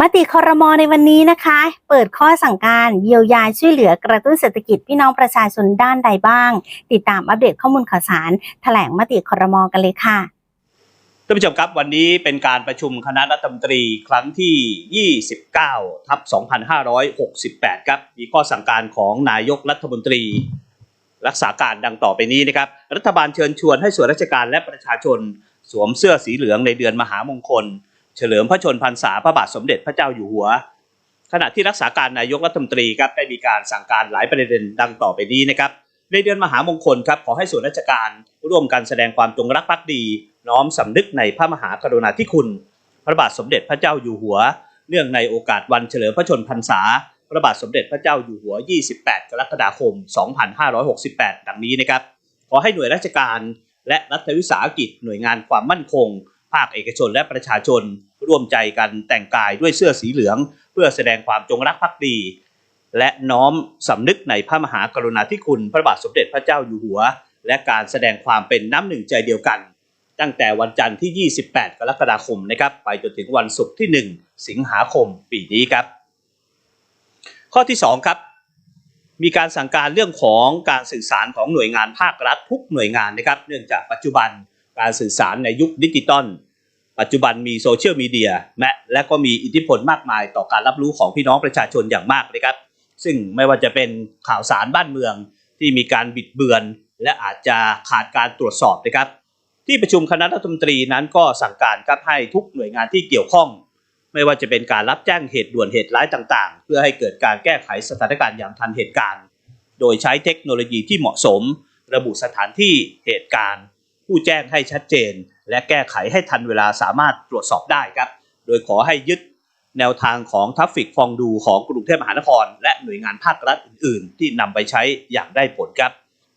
มติคอรมอในวันนี้นะคะ เปิดข้อสั่งการเยียวยาช่วยเหลือกระตุ้นเศรษฐกิจพี่น้องประชาชนด้านใดบ้าง ติดตามอัปเดตข้อมูลข่าวสารแถลงมติคอรมอกันเลยค่ะท่านผู้ชมครับวันนี้เป็นการประชุมคณะรัฐมนตรีครั้งที่ 29ทับ2568 ครับมีข้อสั่งการของนายกรัฐมนตรี รักษาการดังต่อไปนี้นะครับ รัฐบาลเชิญชวนให้ส่วนราชการและประชาชน สวมเสื้อสีเหลืองในเดือนมหามงคล เฉลิมพระชนพรรษาพระบาทสมเด็จพระเจ้าอยู่หัว ขณะที่รักษาการนายกรัฐมนตรีครับได้มีการสั่งการหลายประเด็นดังต่อไปนี้นะครับในเดือนมหามงคลครับขอให้ส่วนราชการร่วมกันแสดงความจงรักภักดี น้อมสำนึกในพระมหากรุณาธิคุณ พระบาทสมเด็จพระเจ้าอยู่หัว เนื่องในโอกาสวันเฉลิมพระชนพรรษา พระบาทสมเด็จพระเจ้าอยู่หัว 28 กรกฎาคม 2568 ดังนี้นะครับ ขอให้หน่วยราชการและรัฐวิสาหกิจหน่วยงานความมั่นคง ภาคเอกชนและประชาชน ร่วมใจกันแต่งกายด้วยเสื้อสีเหลือง เพื่อแสดงความจงรักภักดี และน้อมสำนึกในพระมหากรุณาธิคุณพระบาทสมเด็จพระเจ้าอยู่หัว และการแสดงความเป็นน้ำหนึ่งใจเดียวกัน ตั้งแต่วันจันทร์ที่ 28 กรกฎาคมนะครับไปจนถึงวันศุกร์ที่ 1 สิงหาคมปีนี้ครับ ข้อที่ 2 ครับ มีการสั่งการเรื่องของการสื่อสารของหน่วยงานภาครัฐทุกหน่วยงานนะครับ เนื่องจากปัจจุบันการสื่อสารในยุคดิจิตอล ปัจจุบันมีโซเชียลมีเดียและและก็มีอิทธิพลมากมายต่อการรับรู้ของพี่น้องประชาชนอย่างมากนะครับ ซึ่งไม่ว่าจะเป็นข่าวสารบ้านเมืองที่มีการบิดเบือน และอาจจะขาดการตรวจสอบนะครับ ที่ประชุมคณะรัฐมนตรีนั้นก็สั่งการครับให้ทุกหน่วยงานที่เกี่ยวข้อง ไม่ว่าจะเป็นการรับแจ้งเหตุด่วนเหตุร้ายต่างๆ เพื่อให้เกิดการแก้ไขสถานการณ์อย่างทันเหตุการณ์ โดยใช้เทคโนโลยีที่เหมาะสม ระบุสถานที่เหตุการณ์ ผู้แจ้งให้ชัดเจน และแก้ไขให้ทันเวลาสามารถตรวจสอบได้ครับ โดยขอให้ยึดแนวทางของทัฟฟิกฟองดูของกรุงเทพมหานคร และหน่วยงานภาครัฐอื่น ๆ ที่นำไปใช้อย่างได้ผลครับ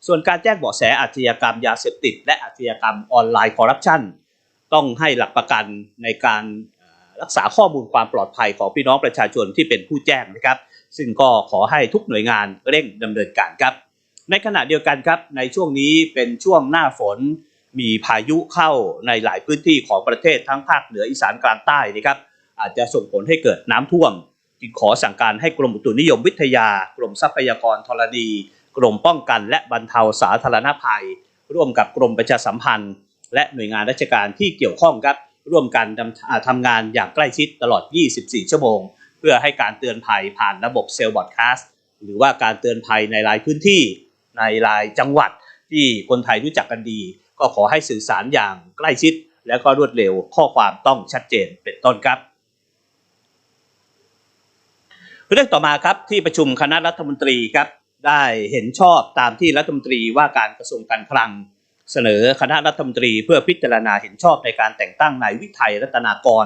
ส่วนการแจ้งเบาะแสอาชญากรรมยาเสพติด และอาชญากรรมออนไลน์คอร์รัปชันต้องให้หลักประกันในการรักษาข้อมูลความปลอดภัยของพี่น้องประชาชนที่เป็นผู้แจ้งนะครับ ซึ่งก็ขอให้ทุกหน่วยงานเร่งดำเนินการครับ ในขณะเดียวกันครับในช่วงนี้เป็นช่วงหน้าฝน มีพายุเข้าในหลายพื้นที่ของประเทศทั้งภาคเหนืออีสานกลางใต้นะครับ อาจจะส่งผลให้เกิดน้ำท่วม จึงขอสั่งการให้กรมอุตุนิยมวิทยา กรมทรัพยากรธรณี กรมป้องกันและบรรเทาสาธารณภัย ร่วมกับกรมประชาสัมพันธ์ และหน่วยงานราชการที่เกี่ยวข้องครับร่วมกันดำอ่าทำงานอย่างใกล้ชิดตลอด 24 ชั่วโมง เพื่อให้การเตือนภัยผ่านระบบเซลล์บอดคาสต์หรือว่าการเตือนภัยในรายพื้นที่ในรายจังหวัดที่คนไทยรู้จักกันดี ก็ขอให้สื่อสารอย่างใกล้ชิด และก็รวดเร็วข้อความต้องชัดเจนเป็นต้นครับ เรื่องต่อมาครับที่ประชุมคณะรัฐมนตรีครับได้เห็นชอบตามที่รัฐมนตรีว่าการกระทรวงการคลัง เสนอคณะรัฐมนตรีเพื่อพิจารณาเห็นชอบในการแต่งตั้งนายวิทัยรัตนากร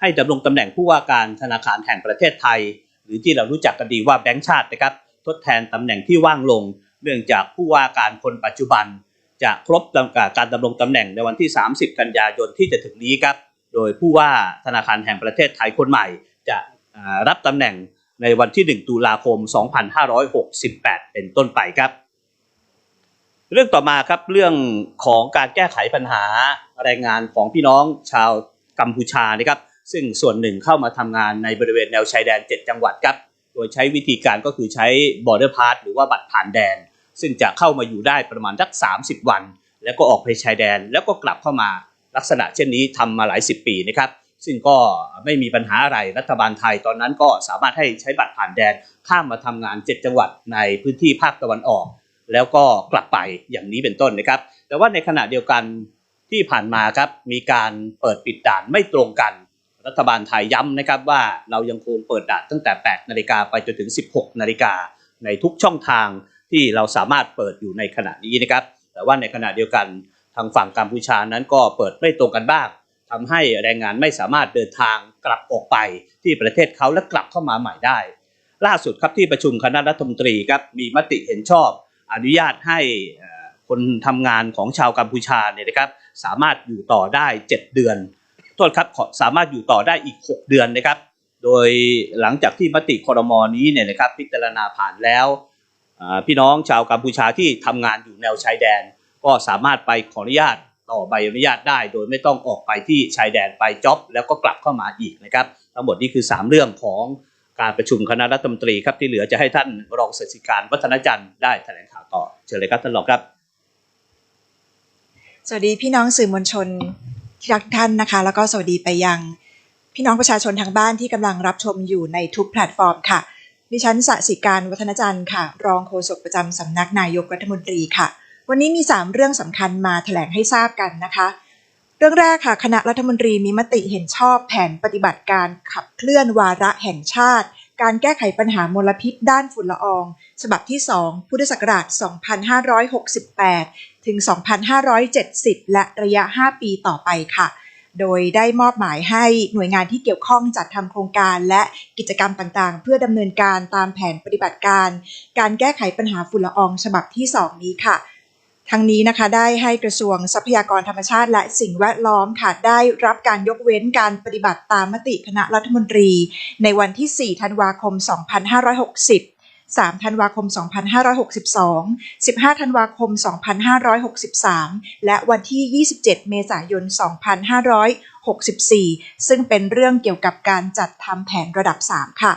ให้ดำรงตำแหน่งผู้ว่าการธนาคารแห่งประเทศไทย หรือที่เรารู้จักกันดีว่าแบงก์ชาตินะครับทดแทนตำแหน่งที่ว่างลง เนื่องจากผู้ว่าการคนปัจจุบัน จะครบกำกับการดำรงตำแหน่งในวันที่ 30 กันยายนที่จะถึงนี้ครับ โดยผู้ว่าธนาคารแห่งประเทศไทยคนใหม่ จะรับตำแหน่งในวันที่ 1 ตุลาคม 2568 เป็นต้นไปครับ เรื่องต่อมาครับเรื่องของการแก้ไขปัญหาแรงงานของพี่น้องชาวกัมพูชานะครับ ซึ่งส่วนหนึ่งเข้ามาทำงานในบริเวณแนวชายแดน 7 จังหวัดครับ โดยใช้วิธีการก็คือใช้ border pass หรือว่าบัตรผ่านแดน ซึ่งจะเข้ามาอยู่ได้ประมาณสัก30 วัน แล้วก็ออกไปชายแดน แล้วก็กลับเข้ามาลักษณะเช่นนี้ทำมาหลายสิบปีนะครับ ซึ่งก็ไม่มีปัญหาอะไรรัฐบาลไทยตอนนั้นก็สามารถให้ใช้บัตรผ่านแดนข้ามมาทำงาน 7 จังหวัดในพื้นที่ภาคตะวันออก แล้วก็กลับไปอย่างนี้เป็นต้นนะครับ แต่ว่าในขณะเดียวกันที่ผ่านมาครับมีการเปิดปิดด่านไม่ตรงกัน รัฐบาลไทยย้ำนะครับว่าเรายังคงเปิดด่านตั้งแต่ 8 นาฬิกาไปจนถึง 16 นาฬิกาในทุกช่องทาง ที่เราสามารถเปิดอยู่ในขณะนี้นะครับ แต่ว่าในขณะเดียวกันทางฝั่งกัมพูชานั้นก็เปิดไม่ตรงกันบ้างทำให้แรงงานไม่สามารถเดินทางกลับออกไปที่ประเทศเขาและกลับเข้ามาใหม่ได้ ล่าสุดครับที่ประชุมคณะรัฐมนตรีครับมีมติเห็นชอบ อนุญาตให้คนทำงานของชาวกัมพูชาเนี่ยนะครับสามารถอยู่ต่อได้ 7 เดือนโทษครับขอสามารถอยู่ต่อได้อีก 6 เดือนนะครับ โดยหลังจากที่มติคอรมอนี้เนี่ยนะครับพิจารณาผ่านแล้ว พี่น้องชาวกัมพูชาที่ทำงานอยู่แนวชายแดน ก็สามารถไปขออนุญาตต่อใบอนุญาตได้ โดยไม่ต้องออกไปที่ชายแดนไปจ็อบ แล้วก็กลับเข้ามาอีกนะครับทั้งหมดนี้คือ 3 เรื่องของการประชุมคณะรัฐมนตรีครับที่เหลือจะให้ท่านรองศาสตราจารวัฒนจันทร์ได้แถลงข่าวต่อเชิญเลยครับท่านรองครับ สวัสดีพี่น้องสื่อมวลชนที่รักทุกท่านนะคะ แล้วก็สวัสดีไปยัง พี่น้องประชาชนทางบ้านที่กำลังรับชมอยู่ในทุกแพลตฟอร์มค่ะ ดิฉันสสิการวัฒนจันทร์ค่ะ รองโฆษกประจำสำนักนายกรัฐมนตรีค่ะ วันนี้มี 3 เรื่องสำคัญมาแถลงให้ทราบกันนะคะ เรื่องแรกค่ะ คณะรัฐมนตรีมีมติเห็นชอบแผนปฏิบัติการขับเคลื่อนวาระแห่งชาติ การแก้ไขปัญหามลพิษด้านฝุ่นละออง ฉบับที่ 2 พุทธศักราช 2568 ถึง 2570 และระยะ 5 ปีต่อไปค่ะ โดยได้มอบหมายให้หน่วยงานที่เกี่ยวข้องจัดทำโครงการและกิจกรรมต่างๆ เพื่อดำเนินการตามแผนปฏิบัติการ การแก้ไขปัญหาฝุ่นละอองฉบับที่ 2 นี้ค่ะทั้งนี้นะคะได้ให้กระทรวงทรัพยากรธรรมชาติและสิ่งแวดล้อมค่ะได้รับการยกเว้นการปฏิบัติตามมติคณะรัฐมนตรี ในวันที่ 4 ธันวาคม 2560 3 ธันวาคม 2562 15 ธันวาคม 2563 และวันที่ 27 เมษายน 2564 ซึ่งเป็นเรื่องเกี่ยวกับการจัดทำแผนระดับ 3 ค่ะ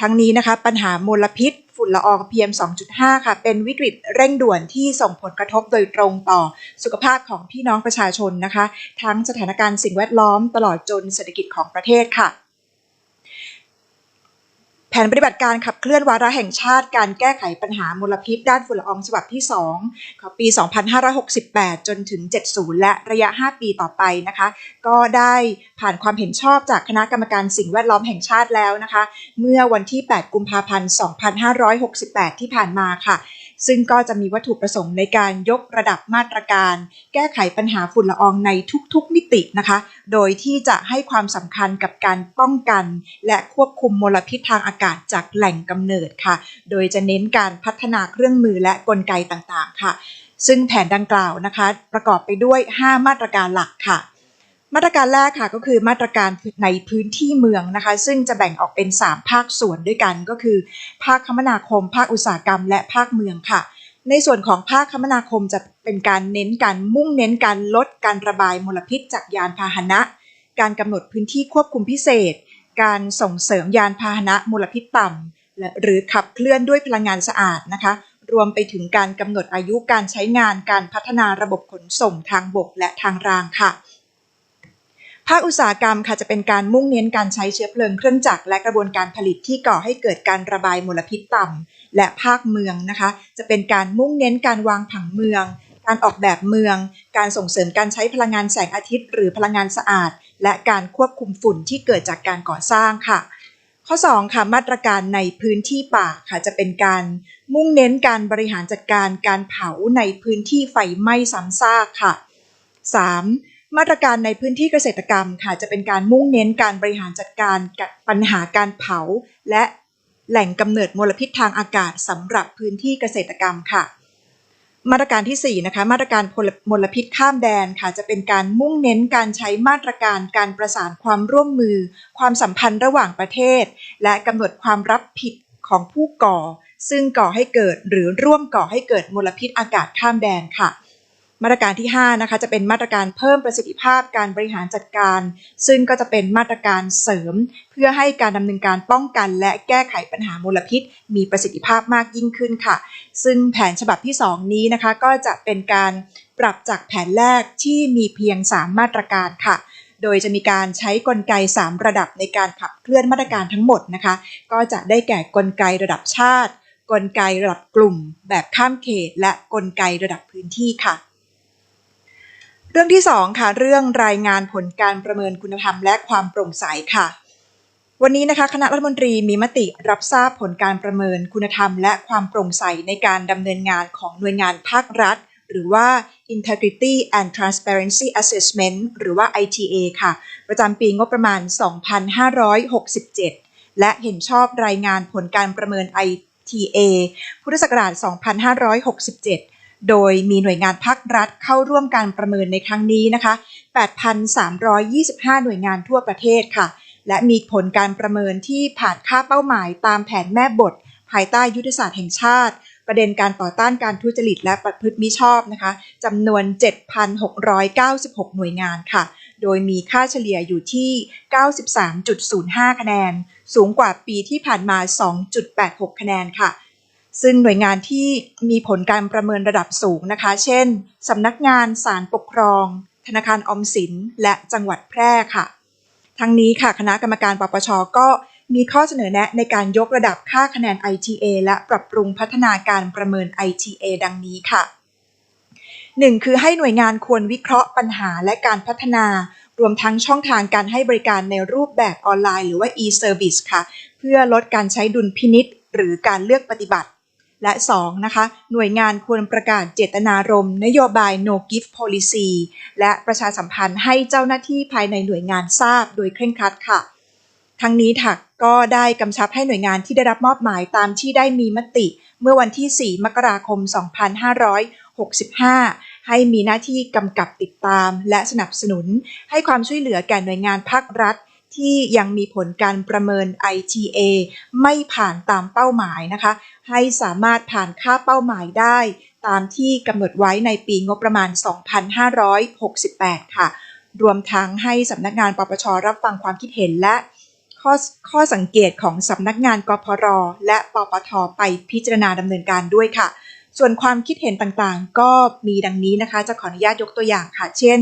ทั้งนี้นะคะปัญหามลพิษฝุ่นละออง PM 2.5 ค่ะ เป็นวิกฤตเร่งด่วนที่ส่งผลกระทบโดยตรงต่อสุขภาพของพี่น้องประชาชนนะคะ ทั้งสถานการณ์สิ่งแวดล้อมตลอดจนเศรษฐกิจของประเทศค่ะ แผนปฏิบัติการขับเคลื่อนวาระแห่งชาติการแก้ไขปัญหามลพิษด้านฝุ่นละอองฉบับที่ 2 ของปี 2568 จนถึง 70 และระยะ 5 ปีต่อไปนะคะ ก็ได้ผ่านความเห็นชอบจากคณะกรรมการสิ่งแวดล้อมแห่งชาติแล้วนะคะ เมื่อวันที่ 8 กุมภาพันธ์ 2568 ที่ผ่านมาค่ะ ซึ่งก็จะมีวัตถุประสงค์ในการยกระดับมาตรการ แก้ไขปัญหาฝุ่นละอองในทุกๆมิตินะคะ โดยที่จะให้ความสำคัญกับการป้องกัน และควบคุมมลพิษทางอากาศจากแหล่งกำเนิดค่ะ โดยจะเน้นการพัฒนาเครื่องมือและกลไกต่างๆ ค่ะ ซึ่งแผนดังกล่าวนะคะ ประกอบไปด้วย 5 มาตรการหลักค่ะ มาตรการแรกค่ะก็คือมาตรการในพื้นที่เมืองนะคะ ซึ่งจะแบ่งออกเป็น 3 ภาคส่วนด้วยกันก็คือ ภาคคมนาคม ภาคอุตสาหกรรม และภาคเมืองค่ะ ในส่วนของภาคคมนาคมจะเป็นการเน้นการมุ่งเน้นการลดการระบายมลพิษจากยานพาหนะ การกำหนดพื้นที่ควบคุมพิเศษ การส่งเสริมยานพาหนะมลพิษต่ำหรือขับเคลื่อนด้วยพลังงานสะอาดนะคะรวมไปถึงการกำหนดอายุการใช้งานการพัฒนาระบบขนส่งทางบกและทางรางค่ะ ภาคอุตสาหกรรมค่ะจะเป็นการมุ่งเน้นการใช้เชื้อเพลิงเครื่องจักรและกระบวนการผลิตที่ก่อให้เกิดการระบายมลพิษต่ำและภาคเมืองนะคะ จะเป็นการมุ่งเน้นการวางผังเมือง การออกแบบเมือง การส่งเสริมการใช้พลังงานแสงอาทิตย์ หรือพลังงานสะอาด และการควบคุมฝุ่นที่เกิดจากการก่อสร้างค่ะ ข้อ2ค่ะมาตรการในพื้นที่ป่าค่ะจะเป็นการ มุ่งเน้นการบริหารจัดการการเผาในพื้นที่ไฟไหม้ซ้ำซากค่ะ 3. มาตรการในพื้นที่เกษตรกรรมค่ะจะเป็นการมุ่งเน้นการบริหารจัดการกับปัญหาการเผา และแหล่งกำเนิดมลพิษทางอากาศสำหรับพื้นที่เกษตรกรรมค่ะ มาตรการที่4นะคะมาตรการมลพิษข้ามแดนค่ะจะเป็นการมุ่งเน้นการใช้มาตรการการประสานความร่วมมือ ความสัมพันธ์ระหว่างประเทศ และกำหนดความรับผิดของผู้ก่อ ซึ่งก่อให้เกิดหรือร่วมก่อให้เกิดมลพิษอากาศข้ามแดนค่ะ มาตรการที่5นะคะจะเป็นมาตรการเพิ่มประสิทธิภาพการบริหารจัดการ ซึ่งก็จะเป็นมาตรการเสริม เพื่อให้การดำเนินการป้องกัน และแก้ไขปัญหามลพิษ มีประสิทธิภาพมากยิ่งขึ้นค่ะ ซึ่งแผนฉบับที่ 2 นี้นะคะก็จะเป็นการปรับจากแผนแรกที่มีเพียง 3 มาตรการค่ะโดยจะมีการใช้กลไก 3 ระดับในการขับเคลื่อนมาตรการทั้งหมดนะคะ ก็จะได้แก่กลไกระดับชาติ กลไกระดับกลุ่ม แบบข้ามเขต และกลไกระดับพื้นที่ค่ะ เรื่องที่ 2 ค่ะ เรื่องรายงานผลการประเมินคุณธรรมและความโปร่งใสค่ะ วันนี้นะคะ คณะรัฐมนตรีมีมติรับทราบผลการประเมินคุณธรรม และความโปร่งใสในการดำเนินงานของหน่วยงานภาครัฐ หรือว่า Integrity and Transparency Assessment หรือว่า ITA ค่ะ ประจำปีงบประมาณ 2567 และเห็นชอบรายงานผลการประเมิน ITA พุทธศักราช 2567 โดยมีหน่วยงานภาครัฐเข้าร่วมการประเมินในครั้งนี้นะคะ 8,325 หน่วยงานทั่วประเทศค่ะ และมีผลการประเมินที่ผ่านค่าเป้าหมายตามแผนแม่บท ภายใต้ยุทธศาสตร์แห่งชาติ ประเด็นการต่อต้านการทุจริตและประพฤติมิชอบนะคะจำนวน 7,696 หน่วยงานค่ะ โดยมีค่าเฉลี่ยอยู่ที่ 93.05 คะแนน สูงกว่าปีที่ผ่านมา 2.86 คะแนนค่ะ ซึ่งหน่วยงานที่มีผลการประเมินระดับสูงนะคะ เช่นสำนักงานศาลปกครอง ธนาคารออมสิน และจังหวัดแพร่ค่ะ ทั้งนี้ค่ะคณะกรรมการปปชก็มีข้อเสนอแนะในการยกระดับค่าคะแนน ITA และปรับปรุงพัฒนาการประเมิน ITA ดังนี้ค่ะ 1. คือให้หน่วยงานควรวิเคราะห์ปัญหาและการพัฒนารวมทั้งช่องทางการให้บริการในรูปแบบออนไลน์หรือว่า e-service ค่ะ เพื่อลดการใช้ดุลพินิษหรือการเลือกปฏิบัติ และ 2. นะคะ หน่วยงานควรประกาศเจตนารมณ์นโยบาย no gift policy และประชาสัมพันธ์ให้เจ้าหน้าที่ภายในหน่วยงานทราบโดยเคร่งครัดค่ะ ทั้งนี้ถักก็ได้กำชับให้หน่วยงานที่ได้รับมอบหมายตามที่ได้มีมติ เมื่อวันที่ 4 มกราคม 2565 ให้มีหน้าที่กำกับติดตาม และสนับสนุน ให้ความช่วยเหลือแก่หน่วยงานภาครัฐ ที่ยังมีผลการประเมิน ITA ไม่ผ่านตามเป้าหมายนะคะ ให้สามารถผ่านค่าเป้าหมายได้ตามที่กำหนดไว้ในปีงบประมาณ 2568 ค่ะ รวมทั้งให้สำนักงานปปชรับฟังความคิดเห็นและข้อข้อสังเกตของสำนักงานกพรและปปทไปพิจารณาดำเนินการด้วยค่ะ ส่วนความคิดเห็นต่างๆ ก็มีดังนี้นะคะ จะขออนุญาตยกตัวอย่างค่ะ เช่น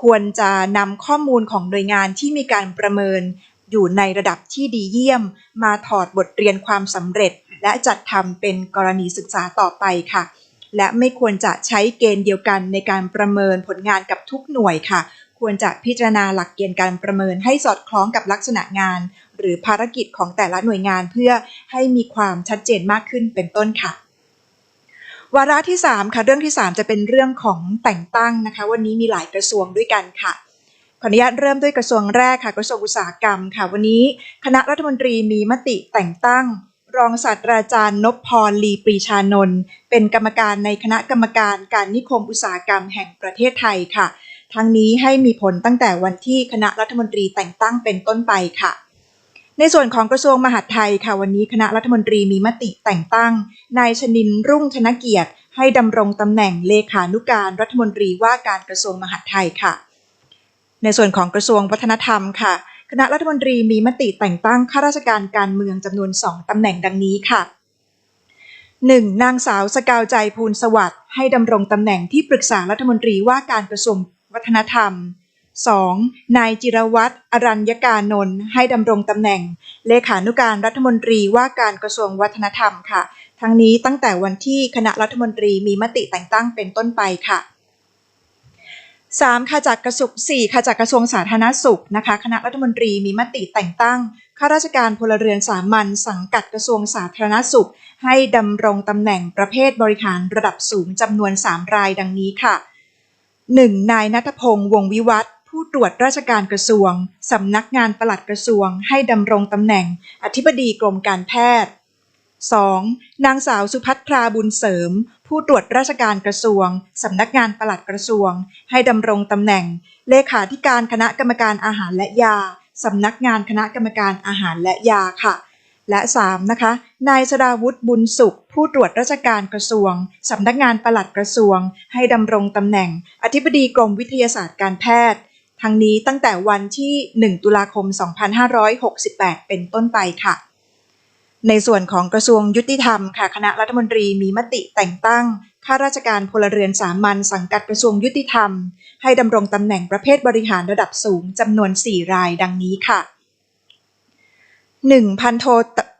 ควรจะนำข้อมูลของหน่วยงานที่มีการประเมิน อยู่ในระดับที่ดีเยี่ยม มาถอดบทเรียนความสำเร็จ และจัดทำเป็นกรณีศึกษาต่อไปค่ะ และไม่ควรจะใช้เกณฑ์เดียวกันในการประเมินผลงานกับทุกหน่วยค่ะ ควรจะพิจารณาหลักเกณฑ์การประเมินให้สอดคล้องกับลักษณะงาน หรือภารกิจของแต่ละหน่วยงานเพื่อให้มีความชัดเจนมากขึ้นเป็นต้นค่ะ วาระที่3ค่ะเรื่องที่ 3 จะเป็นเรื่องของแต่งตั้งนะคะ วันนี้มีหลายกระทรวงด้วยกันค่ะขออนุญาตเริ่มด้วยกระทรวงแรกค่ะกระทรวงอุตสาหกรรมค่ะ วันนี้คณะรัฐมนตรีมีมติแต่งตั้ง รองศาสตราจารย์นพพรลีปรีชานนท์เป็นกรรมการในคณะกรรมการการนิคมอุตสาหกรรมแห่งประเทศไทยค่ะ ทั้งนี้ให้มีผลตั้งแต่วันที่คณะรัฐมนตรีแต่งตั้งเป็นต้นไปค่ะ ในส่วนของกระทรวงมหาดไทยค่ะวันนี้คณะรัฐมนตรีมีมติแต่งตั้ง นายชนินรุ่งธนเกียรติ ให้ดำรงตำแหน่งเลขานุการรัฐมนตรีว่าการกระทรวงมหาดไทยค่ะ ในส่วนของกระทรวงวัฒนธรรมค่ะ คณะรัฐมนตรีมีมติแต่งตั้งข้าราชการการเมืองจำนวน 2ตำแหน่งดังนี้ค่ะ 1. นางสาวสกาวใจภูลสวัสดิ์ให้ดำรงตำแหน่งที่ปรึกษารัฐมนตรีว่าการกระทรวงวัฒนธรรม 2. นายจิรวัตรอรัญญกานนท์ให้ดำรงตำแหน่ง เลขานุการรัฐมนตรีว่าการกระทรวงวัฒนธรรมค่ะ ทั้งนี้ตั้งแต่วันที่คณะรัฐมนตรีมีมติแต่งตั้งเป็นต้นไปค่ะ 3. ค่ะจากกระทรวง4ค่ะจากกระทรวงสาธารณสุขนะคะ คณะรัฐมนตรีมีมติแต่งตั้งข้าราชการพลเรือนสามัญสังกัดกระทรวงสาธารณสุข ให้ดำรงตำแหน่งประเภทบริหารระดับสูงจำนวน 3 รายดังนี้ค่ะ 1. นายนัทพงษ์วงวิวัฒน์ ผู้ตรวจราชการกระทรวง สำนักงานปลัดกระทรวง ให้ดำรงตำแหน่งอธิบดีกรมการแพทย์ 2. นางสาวสุพัฒราบุญเสริม ผู้ตรวจราชการกระทรวง สำนักงานปลัดกระทรวง ให้ดำรงตำแหน่ง เลขาธิการคณะกรรมการอาหารและยา สำนักงานคณะกรรมการอาหารและยาค่ะ และ 3. นะคะ นายสราวุฒิบุญสุข ผู้ตรวจราชการกระทรวง สำนักงานปลัดกระทรวง ให้ดำรงตำแหน่ง อธิบดีกรมวิทยาศาสตร์การแพทย์ ทั้งนี้ตั้งแต่วันที่ 1 ตุลาคม 2568 เป็นต้นไปค่ะ ในส่วนของกระทรวงยุติธรรมค่ะ คณะรัฐมนตรีมีมติแต่งตั้งข้าราชการพลเรือนสามัญสังกัดกระทรวงยุติธรรม ให้ดำรงตำแหน่งประเภทบริหารระดับสูงจำนวน 4 รายดังนี้ค่ะ 1. พันโท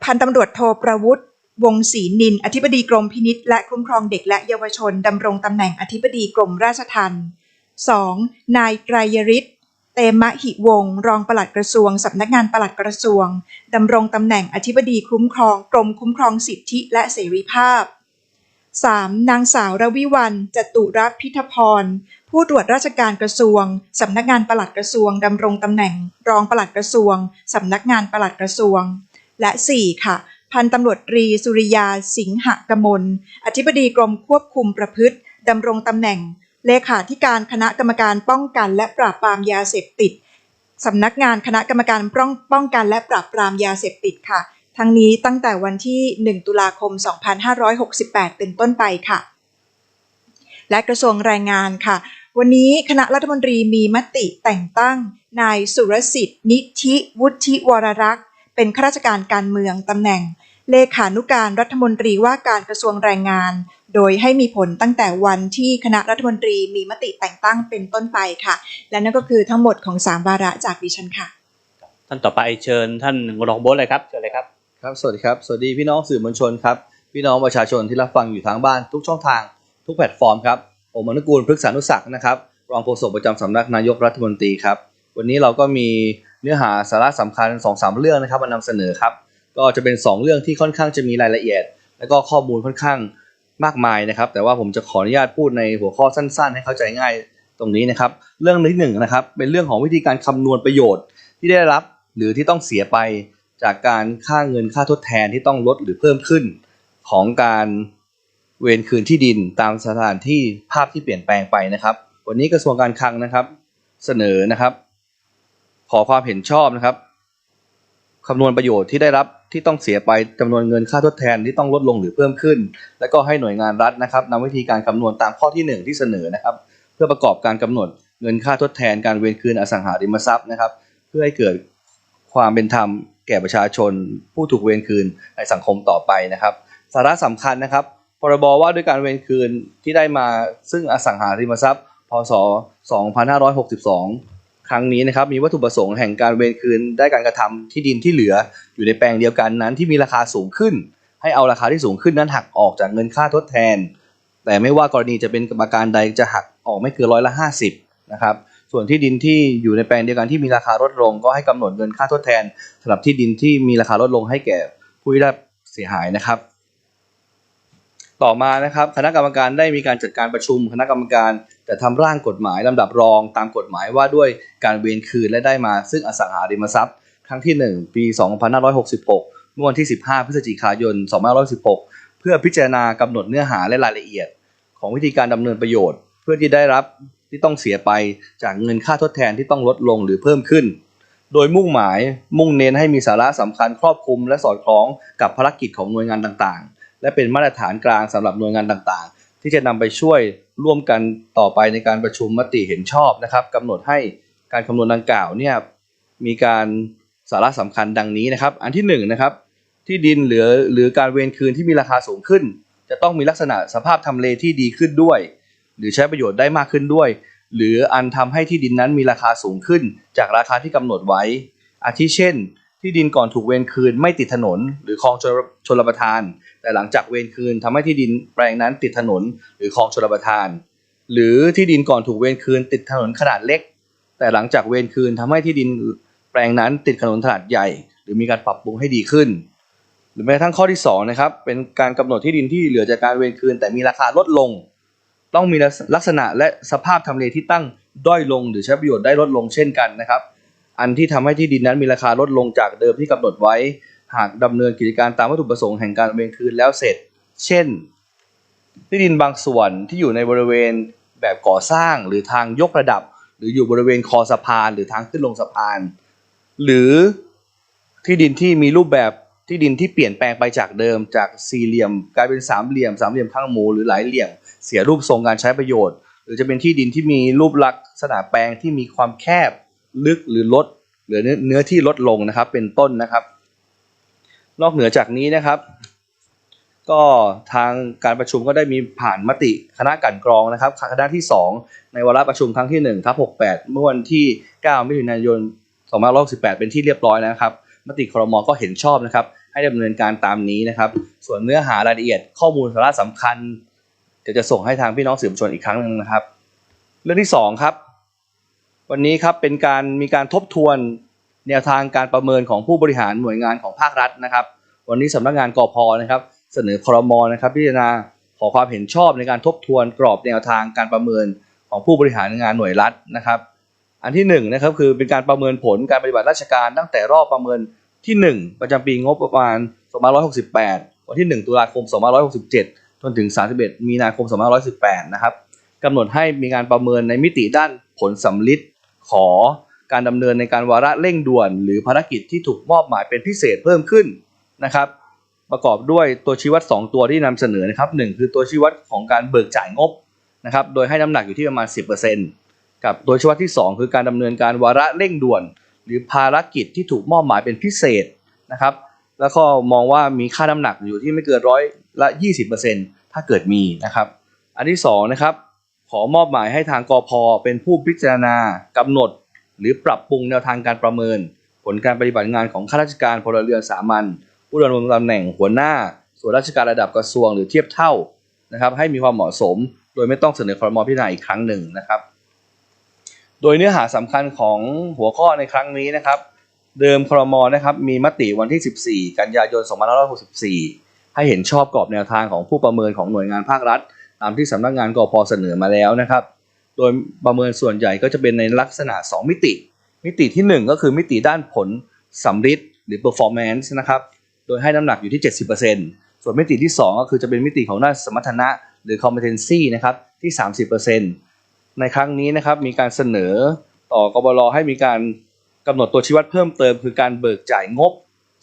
พันตำรวจโทประวุฒิวงศรีนิน อธิบดีกรมพินิษและคุ้มครองเด็กและเยาวชนดำรงตำแหน่งอธิบดีกรมราชทัณฑ์ 2. นายไกรยฤทธิ์เตมะหิวง รองปลัดกระทรวง สำนักงานปลัดกระทรวง ดำรงตำแหน่งอธิบดีคุ้มครอง กรมคุ้มครองสิทธิและเสรีภาพ 3. นางสาวระวิวันจตุรัพิทพร ผู้ตรวจราชการกระทรวง สำนักงานปลัดกระทรวง ดำรงตำแหน่ง รองปลัดกระทรวง สำนักงานปลัดกระทรวง และ 4. ค่ะ พันตำรวจตรีสุริยาสิงหกมล อธิบดีกรมควบคุมประพฤติดำรงตำแหน่ง เลขาธิการคณะกรรมการป้องกันและปราบปรามยาเสพติดสำนักงานคณะกรรมการป้องป้องกันและปราบปรามยาเสพติดค่ะ ทั้งนี้ตั้งแต่วันที่ 1 ตุลาคม 2568 เป็นต้นไปค่ะ และกระทรวงแรงงานค่ะ วันนี้คณะรัฐมนตรีมีมติแต่งตั้ง นายสุรสิทธิ์ นิธิวุฒิวรรักษ์เป็นข้าราชการการเมืองตำแหน่ง เลขานุการรัฐมนตรีว่าการกระทรวงแรงงาน โดยให้มีผลตั้งแต่วันที่คณะรัฐมนตรีมีมติแต่งตั้งเป็นต้นไปค่ะ และนั่นก็คือทั้งหมดของสามวาระจากดิฉันค่ะ ท่านต่อไปเชิญท่านรองโบ๊ทเลยครับเชิญเลยครับครับสวัสดีครับสวัสดีพี่น้องสื่อมวลชนครับพี่น้องประชาชนที่รับฟังอยู่ทางบ้านทุกช่องทางทุกแพลตฟอร์มครับผมอนุกูลพฤกษานุศักดิ์นะครับรองโฆษกประจำสำนักนายกรัฐมนตรีครับวันนี้เราก็มีเนื้อหาสาระสำคัญ2อสเรื่องนะครับมานำเสนอครับ ก็จะเป็น 2 เรื่องที่ค่อนข้างจะมีรายละเอียด และก็ข้อมูลค่อนข้าง มากมายนะครับ แต่ว่าผมจะขออนุญาตพูดในหัวข้อสั้น ๆ ให้เข้าใจง่ายตรงนี้นะครับ เรื่องที่หนึ่งนะครับ เป็นเรื่องของวิธีการคำนวณประโยชน์ที่ได้รับหรือที่ต้องเสียไปจากการค่าเงินค่าทดแทนที่ต้องลดหรือเพิ่มขึ้น ของการเวรคืนที่ดินตามสถานที่ภาพที่เปลี่ยนแปลงไปนะครับ วันนี้กระทรวงการคลังนะครับ เสนอนะครับ ขอความเห็นชอบนะครับ คำนวณประโยชน์ที่ได้รับที่ต้องเสียไปจำนวนเงินค่าทดแทนที่ต้องลดลงหรือเพิ่มขึ้น แล้วก็ให้หน่วยงานรัฐนะครับนำวิธีการคำนวณตามข้อที่หนึ่งที่เสนอนะครับ เพื่อประกอบการกำหนดเงินค่าทดแทนการเวรคืนอสังหาริมทรัพย์นะครับ เพื่อให้เกิดความเป็นธรรมแก่ประชาชน ผู้ถูกเวรคืนในสังคมต่อไปนะครับ สาระสำคัญนะครับพรบว่าด้วยการเวรคืนที่ได้มาซึ่งอสังหาริมทรัพย์ พศ 2562 ครั้งนี้นะครับมีวัตถุประสงค์แห่งการเวรคืนได้การกระทำที่ดินที่เหลือ อยู่ในแปลงเดียวกันนั้นที่มีราคาสูงขึ้น ให้เอาราคาที่สูงขึ้นนั้นหักออกจากเงินค่าทดแทน แต่ไม่ว่ากรณีจะเป็นประการใดจะหักออกไม่เกินร้อยละ50นะครับส่วนที่ดินที่อยู่ในแปลงเดียวกันที่มีราคาลดลง ก็ให้กำหนดเงินค่าทดแทนสำหรับที่ดินที่มีราคาลดลงให้แก่ผู้ได้เสียหายนะครับ ต่อมานะครับคณะกรรมการได้มีการจัดการประชุม คณะกรรมการ จะทำร่างกฎหมายลำดับรองตามกฎหมายว่าด้วยการเวรคืนและได้มาซึ่งอสังหาริมทรัพย์ ครั้งที่ 1 ปี 2566เมื่อวันที่ 15 พฤศจิกายน 2516 เพื่อพิจารณากำหนดเนื้อหาและรายละเอียด ของวิธีการดำเนินประโยชน์ เพื่อที่ได้รับที่ต้องเสียไปจากเงินค่าทดแทนที่ต้องลดลงหรือเพิ่มขึ้น โดยมุ่งหมายมุ่งเน้นให้มีสาระสำคัญครอบคลุม และสอดคล้องกับภารกิจของหน่วยงานต่างๆ และเป็นมาตรฐานกลางสำหรับหน่วยงานต่างๆ ที่จะนำไปช่วยร่วมกันต่อไปในการประชุมมติเห็นชอบนะครับกำหนดให้การคำนวณดังกล่าวเนี่ยมีการสาระสำคัญดังนี้นะครับ อันที่หนึ่งนะครับที่ดินหลือหรือการเวรคืนที่มีราคาสูงขึ้น จะต้องมีลักษณะสภาพทำเลที่ดีขึ้นด้วย หรือใช้ประโยชน์ได้มากขึ้นด้วย หรืออันทำให้ที่ดินนั้นมีราคาสูงขึ้น จากราคาที่กำหนดไว้ อาทิเช่น ที่ดินก่อนถูกเวรคืนไม่ติดถนน หรือคลองชลประทาน แต่หลังจากเวรคืนทำให้ที่ดินแปลงนั้นติดถนน หรือคลองชลประทาน หรือที่ดินก่อนถูกเวรคืนติดถนนขนาดเล็ก แต่หลังจากเวรคืนทำให้ที่ดินแปลงนั้นติดถนนขนาดใหญ่ หรือมีการปรับปรุงให้ดีขึ้น หรือแม้กระทั่งข้อที่สองนะครับเป็นการกำหนดที่ดินที่เหลือจากการเวรคืน แต่มีราคาลดลง ต้องมีลักษณะและสภาพทำเลที่ตั้งด้อยลง หรือใช้ประโยชน์ได้ลดลงเช่นกันนะครับ อันที่ทำให้ที่ดินนั้นมีราคาลดลงจากเดิมที่กำหนดไว้ หากดำเนินกิจการตามวัตถุประสงค์แห่งการเวรคืนแล้วเสร็จ เช่น ที่ดินบางส่วนที่อยู่ในบริเวณแบบก่อสร้างหรือทางยกระดับ หรืออยู่บริเวณคอสะพานหรือทางขึ้นลงสะพาน หรือที่ดินที่มีรูปแบบที่ดินที่เปลี่ยนแปลงไปจากเดิมจากสี่เหลี่ยม กลายเป็นสามเหลี่ยมสามเหลี่ยมข้างหมูหรือหลายเหลี่ยม เสียรูปทรงการใช้ประโยชน์ หรือจะเป็นที่ดินที่มีรูปลักษณะแปลงที่มีความแคบ ลึกหรือลดหรือเนื้อที่ลดลงนะครับ เป็นต้นนะครับ นอกเหนือจากนี้นะครับ ก็ทางการประชุมก็ได้มีผ่านมติคณะกันกรองนะครับ คณะที่ 2 ในวาระประชุมครั้งที่1ทับ68 เมื่อวันที่ 9 มิถุนายน2568 เป็นที่เรียบร้อยนะครับ มติครมก็เห็นชอบนะครับ ให้ดำเนินการตามนี้นะครับ ส่วนเนื้อหารายละเอียดข้อมูลสาระสำคัญเดี๋ยวจะส่งให้ทางพี่น้องสื่อมวลชนอีกครั้งหนึ่งนะครับ เรื่องที่สองครับ วันนี้ครับเป็นการมีการทบทวนแนวทางการประเมินของผู้บริหารหน่วยงานของภาครัฐนะครับ วันนี้สำนักงานกอพนะครับ เสนอครมนะครับ พิจารณาขอความเห็นชอบในการทบทวนกรอบแนวทางการประเมินของผู้บริหารงานหน่วยรัฐนะครับ อันที่หนึ่งนะครับคือเป็นการประเมินผลการปฏิบัติราชการตั้งแต่รอบประเมินที่หนึ่งประจำปีงบประมาณ 2568 วันที่ 1 ตุลาคม 2567 จนถึง 31 มีนาคม 2518 นะครับกำหนดให้มีการประเมินในมิติด้านผลสำลิด ขอการดำเนินในการวาระเร่งด่วน หรือภารกิจที่ถูกมอบหมายเป็นพิเศษเพิ่มขึ้นนะครับ ประกอบด้วยตัวชี้วัด 2 ตัวที่นำเสนอนะครับหนึ่งคือตัวชี้วัดของการเบิกจ่ายงบนะครับโดยให้น้ำหนักอยู่ที่ประมาณ 10%กับตัวชี้วัดที่ 2 คือการดำเนินการวาระเร่งด่วน หรือภารกิจที่ถูกมอบหมายเป็นพิเศษนะครับแล้วก็มองว่ามีค่าน้ำหนักอยู่ที่ไม่เกินร้อยละ 20%ถ้าเกิดมีนะครับ อันที่สองนะครับ อมอบหมายให้ทางกพเป็นผู้พิจารณากำหนด หรือปรับปรุงแนวทางการประเมิน ผลการปฏิบัติงานของข้าราชการพลเรือนสามัญผู้ดำรงตำแหน่งหัวหน้า ส่วนราชการระดับกระทรวงหรือเทียบเท่านะครับให้มีความเหมาะสม โดยไม่ต้องเสนอครมพิจารณาอีกครั้งหนึ่งนะครับ โดยเนื้อหาสำคัญของหัวข้อในครั้งนี้นะครับ เดิมครมนะครับมีมติวันที่ 14 กันยายน 2564 ให้เห็นชอบกรอบแนวทางของผู้ประเมินของหน่วยงานภาครัฐ ตามที่สำนักงานกอพเสนอมาแล้วนะครับ โดยประเมินส่วนใหญ่ก็จะเป็นในลักษณะ 2 มิติ มิติที่ 1 ก็คือมิติด้านผลสำฤทธิ์หรือ performance นะครับ โดยให้น้ำหนักอยู่ที่ 70%ส่วนมิติที่ 2 ก็คือจะเป็นมิติของด้านสมรรถนะหรือ competency นะครับที่ 30%ในครั้งนี้นะครับมีการเสนอต่อกบลให้มีการกำหนดตัวชี้วัดเพิ่มเติม คือการเบิกจ่ายงบ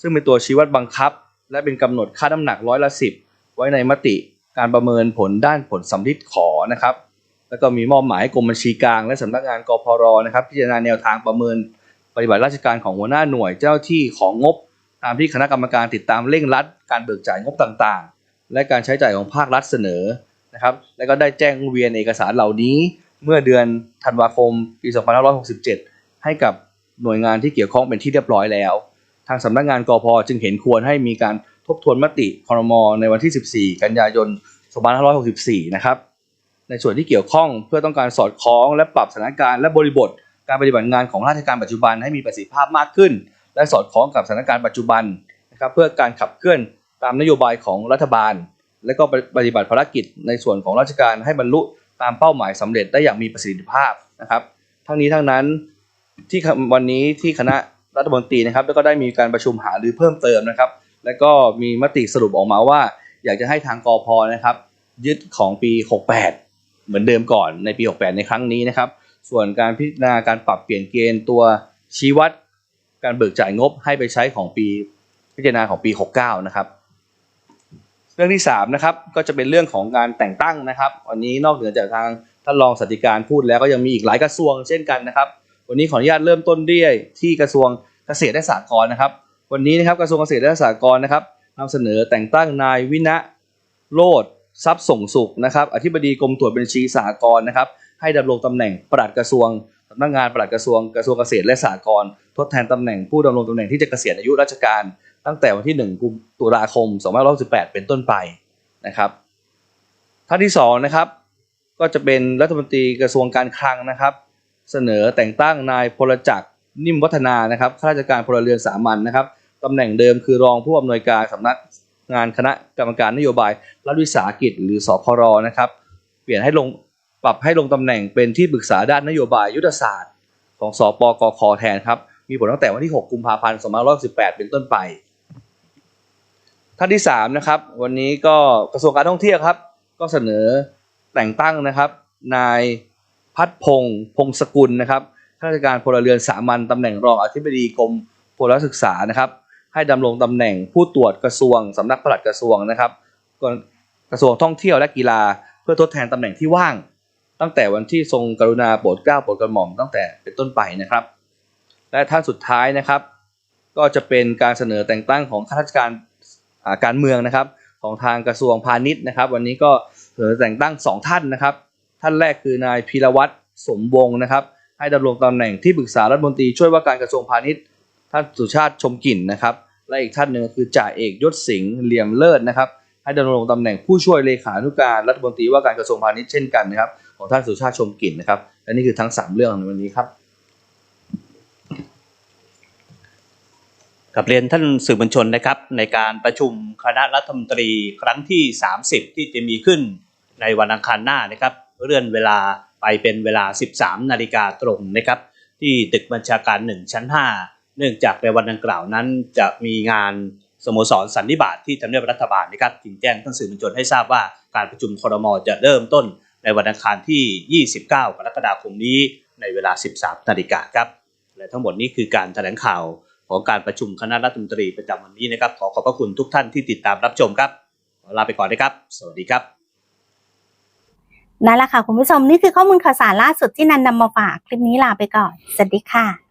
ซึ่งเป็นตัวชี้วัดบังคับ และเป็นกำหนดค่าน้ำหนักร้อยละสิบไว้ในมติ การประเมินผลด้านผลสำลิดขอนะครับ แล้วก็มีมอบหมายกรมบัญชีกลางและสำนักงานกพรนะครับ พิจารณาแนวทางประเมินปฏิบัติราชการของหัวหน้าหน่วยเจ้าที่ของงบ ตามที่คณะกรรมการติดตามเร่งรัด การเบิกจ่ายงบต่างๆ และการใช้จ่ายของภาครัฐเสนอนะครับ และก็ได้แจ้งเวียนเอกสารเหล่านี้ เมื่อเดือนธันวาคมปี 2567 ให้กับหน่วยงานที่เกี่ยวข้องเป็นที่เรียบร้อยแล้ว ทางสำนักงานกพจึงเห็นควรให้มีการ บทวนมติครมในวันที่ 14 กันยายน 2564 นะครับ ในส่วนที่เกี่ยวข้องเพื่อต้องการสอดคล้องและปรับสถานการณ์และบริบท การปฏิบัติงานของราชการปัจจุบันให้มีประสิทธิภาพมากขึ้น และสอดคล้องกับสถานการณ์ปัจจุบันนะครับเพื่อการขับเคลื่อนตามนโยบายของรัฐบาล และก็ปฏิบัติภารกิจในส่วนของราชการให้บรรลุตามเป้าหมายสำเร็จได้อย่างมีประสิทธิภาพนะครับทั้งนี้ทั้งนั้นที่วันนี้ที่คณะรัฐมนตรีนะครับแล้วก็ได้มีการประชุมหารือเพิ่มเติมนะครับ และก็มีมติสรุปออกมาว่า อยากจะให้ทางกอพนะครับ ยึดของปี 68 เหมือนเดิมก่อนในปี 68 ในครั้งนี้นะครับ ส่วนการพิจารณาการปรับเปลี่ยนเกณฑ์ตัวชี้วัด การเบิกจ่ายงบให้ไปใช้ของปีพิจารณาของปี 69 นะครับเรื่องที่3นะครับก็จะเป็นเรื่องของการแต่งตั้งนะครับวันนี้นอกเหนือจากทางท่านรองสัติการพูดแล้วก็ยังมีอีกหลายกระทรวงเช่นกันนะครับ วันนี้ขออนุญาตเริ่มต้นด้วยที่กระทรวงเกษตรและสหกรณ์นะครับ วันนี้นะครับกระทรวงเกษตรและสหกรณ์นะครับนำเสนอแต่งตั้งนายวินะโรธทรัพย์ส่งสุขนะครับอธิบดีกรมตรวจบัญชีสหกรณ์นะครับให้ดำรงตำแหน่งปลัดกระทรวงสำนักงานปลัดกระทรวงกระทรวงเกษตรและสหกรณ์ทดแทนตำแหน่งผู้ดำรงตำแหน่งที่จะเกษียณอายุราชการ ตั้งแต่วันที่1กุมตุลาคม2568เป็นต้นไปนะครับท่านที่สองนะครับก็จะเป็นรัฐมนตรีกระทรวงการคลังนะครับ เสนอแต่งตั้งนายพลจักรนิ่มวัฒนานะครับข้าราชการพลเรือนสามัญนะครับ ตำแหน่งเดิมคือรองผู้อำนวยการสำนักงานคณะกรรมการนโยบายรัฐวิสาหกิจหรือสพรนะครับ เปลี่ยนให้ลงปรับให้ลงตำแหน่งเป็นที่ปรึกษาด้านนโยบายยุทธศาสตร์ของสปกคแทนครับ มีผลตั้งแต่วันที่ 6 กุมภาพันธ์ 2518 เป็นต้นไป ท่านที่ 3 นะครับ วันนี้ก็กระทรวงการท่องเที่ยวครับ ก็เสนอแต่งตั้งนะครับ นายพัฒพงศ์พงศกุลนะครับข้าราชการพลเรือนสามัญตำแหน่งรองอธิบดีกรมพลศึกษานะครับ ให้ดำรงตำแหน่งผู้ตรวจกระทรวงสำนักปลัดกระทรวงนะครับกระทรวงท่องเที่ยวและกีฬา เพื่อทดแทนตำแหน่งที่ว่าง ตั้งแต่วันที่ทรงกรุณาโปรดเกล้าโปรดกระหม่อมตั้งแต่เป็นต้นไปนะครับ และท่านสุดท้ายนะครับ ก็จะเป็นการเสนอแต่งตั้งของข้าราชการาการเมืองนะครับ ของทางกระทรวงพาณิชย์นะครับ วันนี้ก็เสนอแต่งตั้งสองท่านนะครับ ท่านแรกคือนายพีรวัตรสมวงศ์นะครับ ให้ดำรงตำแหน่งที่ปรึกษารัฐมนตรีช่วยว่าการกระทรวงพาณิชย์ ท่านสุชาติชมกลิ่นนะครับ และอีกท่านหนึ่งคือจ่าเอกยศสิงห์เหลี่ยมเลิศนะครับ ให้ดำรงตำแหน่งผู้ช่วยเลขานุการรัฐมนตรีว่าการกระทรวงพาณิชย์เช่นกันนะครับ ของท่านสุชาติชมกลิ่นนะครับ และนี่คือทั้ง 3 เรื่องในวันนี้ครับกับเรียนท่านสื่อมวลชนนะครับ ในการประชุมคณะรัฐมนตรีครั้งที่ 30 ที่จะมีขึ้นในวันอังคารหน้านะครับ เลื่อนเวลาไปเป็นเวลา 13 นาฬิกาตรงนะครับ ที่ตึกบัญชาการ 1 ชั้น 5 เนื่องจากในวันดังกล่าวนั้นจะมีงานสโมสรสันนิบาตที่ทำเนียบรัฐบาลนะครับจึงแจ้งท่านสื่อมวลชนให้ทราบว่าการประชุมครมจะเริ่มต้นในวันอังคารที่ 29 กรกฎาคมนี้ในเวลา 13 นาฬิกาครับ และทั้งหมดนี้คือการแถลงข่าวของการประชุมคณะรัฐมนตรีประจำวันนี้นะครับ ขอขอบพระคุณทุกท่านที่ติดตามรับชมครับขอลาไปก่อนนะครับ สวัสดีครับ นั่นแหละค่ะคุณผู้ชมนี่คือข้อมูลข่าวสารล่าสุดที่นันนำมาฝากคลิปนี้ลาไปก่อน สวัสดีค่ะ